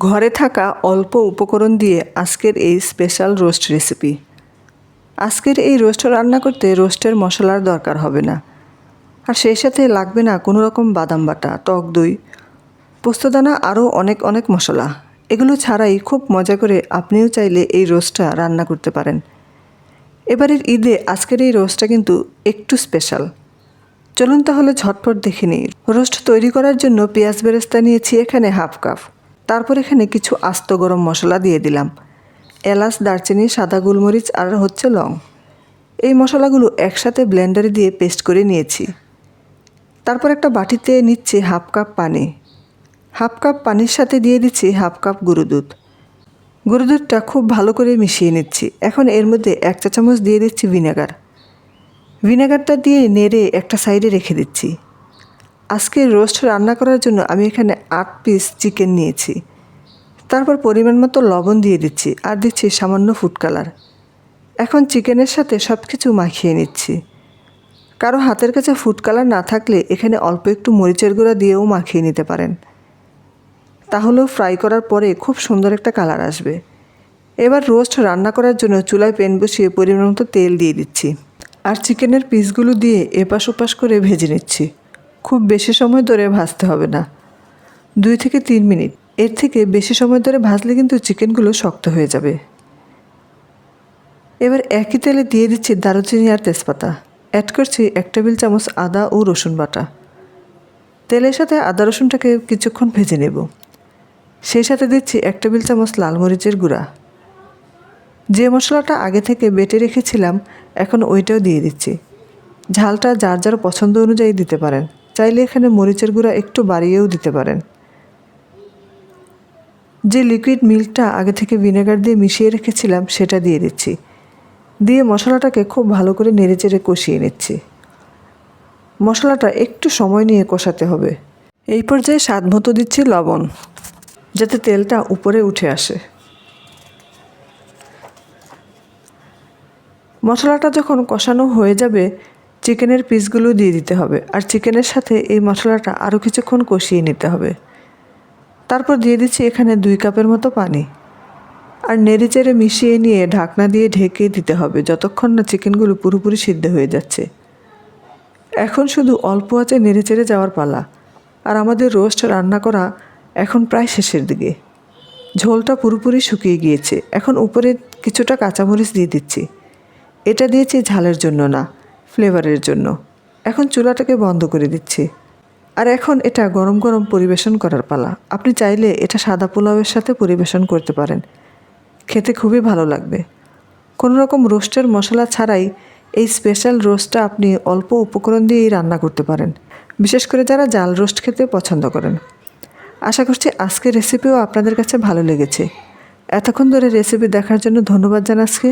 ঘরে থাকা অল্প উপকরণ দিয়ে আজকের এই স্পেশাল রোস্ট রেসিপি। আজকের এই রোস্ট রান্না করতে রোস্টের মশলার দরকার হবে না। আর সেই সাথে লাগবে না কোনো রকম বাদাম বাটা, টক দই, পোস্তদানা আরও অনেক অনেক মশলা। এগুলো ছাড়াই খুব মজা করে আপনিও চাইলে এই রোস্টটা রান্না করতে পারেন। এবারের ঈদে আজকের এই রোস্টটা কিন্তু একটু স্পেশাল। চলুন তাহলে ঝটপট দেখে নিই। রোস্ট তৈরি করার জন্য পেঁয়াজ বেরেস্তা নিয়েছি এখানে হাফ কাপ। তারপর এখানে কিছু আস্ত গরম মশলা দিয়ে দিলাম। এলাচ, দারচিনি, সাদা গোলমরিচ আর হচ্ছে লং। এই মশলাগুলো একসাথে ব্লেন্ডারে দিয়ে পেস্ট করে নিয়েছি। তারপর একটা বাটিতে নিচ্ছে হাফ কাপ পানি। হাফ কাপ পানির সাথে দিয়ে দিচ্ছি হাফ কাপ গুঁড়ো দুধ গুঁড়ো দুধটা খুব ভালো করে মিশিয়ে নিচ্ছি। এখন এর মধ্যে এক চা চামচ দিয়ে দিচ্ছি ভিনেগার। ভিনেগারটা দিয়ে নেড়ে একটা সাইডে রেখে দিচ্ছি। আজকে রোস্ট রান্না করার জন্য আমি এখানে আট পিস চিকেন নিয়েছি। তারপর পরিমাণ মতো লবণ দিয়ে দিচ্ছি আর দিচ্ছি সামান্য ফুড কালার এখন চিকেনের সাথে সব কিছু মাখিয়ে নিচ্ছি। কারও হাতের কাছে ফুড কালার না থাকলে এখানে অল্প একটু মরিচের গুঁড়া দিয়েও মাখিয়ে নিতে পারেন। তাহলেও ফ্রাই করার পরে খুব সুন্দর একটা কালার আসবে। এবার রোস্ট রান্না করার জন্য চুলায় প্যান বসিয়ে পরিমাণ মতো তেল দিয়ে দিচ্ছি। আর চিকেনের পিসগুলো দিয়ে এপাশ ওপাশ করে ভেজে নিচ্ছি। খুব বেশি সময় ধরে ভাজতে হবে না। দুই থেকে তিন মিনিট। এর থেকে বেশি সময় ধরে ভাজলে কিন্তু চিকেনগুলো শক্ত হয়ে যাবে। এবার একই তেলে দিয়ে দিচ্ছি দারুচিনি আর তেজপাতা। অ্যাড করছি এক টেবিল চামচ আদা ও রসুন বাটা। তেলের সাথে আদা রসুনটাকে কিছুক্ষণ ভেজে নেব। সেই সাথে দিচ্ছি এক টেবিল চামচ লাল মরিচের গুঁড়া। যে মশলাটা আগে থেকে বেটে রেখেছিলাম, এখন ওইটাও দিয়ে দিচ্ছি। ঝালটা যার যার পছন্দ অনুযায়ী দিতে পারেন। চাইলে এখানে মরিচের গুঁড়া একটু বাড়িয়েও দিতে পারেন। যে লিকুইড মিল্কটা আগে থেকে ভিনেগার দিয়ে মিশিয়ে রেখেছিলাম, সেটা দিয়ে দিচ্ছি। দিয়ে মশলাটাকে খুব ভালো করে নেড়েচেড়ে কষিয়ে নিচ্ছি। মশলাটা একটু সময় নিয়ে কষাতে হবে। এই পর্যায়ে স্বাদ মতো দিচ্ছি লবণ, যাতে তেলটা উপরে উঠে আসে। মশলাটা যখন কষানো হয়ে যাবে চিকেনের পিসগুলো দিয়ে দিতে হবে আর চিকেনের সাথে এই মশলাটা আরও কিছুক্ষণ কষিয়ে নিতে হবে। তারপর দিয়ে দিচ্ছি এখানে দুই কাপের মতো পানি। আর নেড়েচেড়ে মিশিয়ে নিয়ে ঢাকনা দিয়ে ঢেকে দিতে হবে যতক্ষণ না চিকেনগুলো পুরোপুরি সিদ্ধ হয়ে যাচ্ছে। এখন শুধু অল্প আঁচে নেড়েচেড়ে যাওয়ার পালা। আর আমাদের রোস্ট রান্না করা এখন প্রায় শেষের দিকে। ঝোলটা পুরোপুরি শুকিয়ে গিয়েছে। এখন উপরে কিছুটা কাঁচামরিচ দিয়ে দিচ্ছি। এটা দিয়েছি ঝালের জন্য না। ফ্লেভারের জন্য। এখন চুলাটাকে বন্ধ করে দিচ্ছি। আর এখন এটা গরম গরম পরিবেশন করার পালা। আপনি চাইলে এটা সাদা পোলাওয়ের সাথে পরিবেশন করতে পারেন। খেতে খুবই ভালো লাগবে। কোনো রকম রোস্টের মশলা ছাড়াই এই স্পেশাল রোস্টটা আপনি অল্প উপকরণ দিয়েই রান্না করতে পারেন। বিশেষ করে যারা জাল রোস্ট খেতে পছন্দ করেন। আশা করছি আজকের রেসিপিও আপনাদের কাছে ভালো লেগেছে। এতক্ষণ ধরে রেসিপি দেখার জন্য ধন্যবাদ জানাচ্ছি।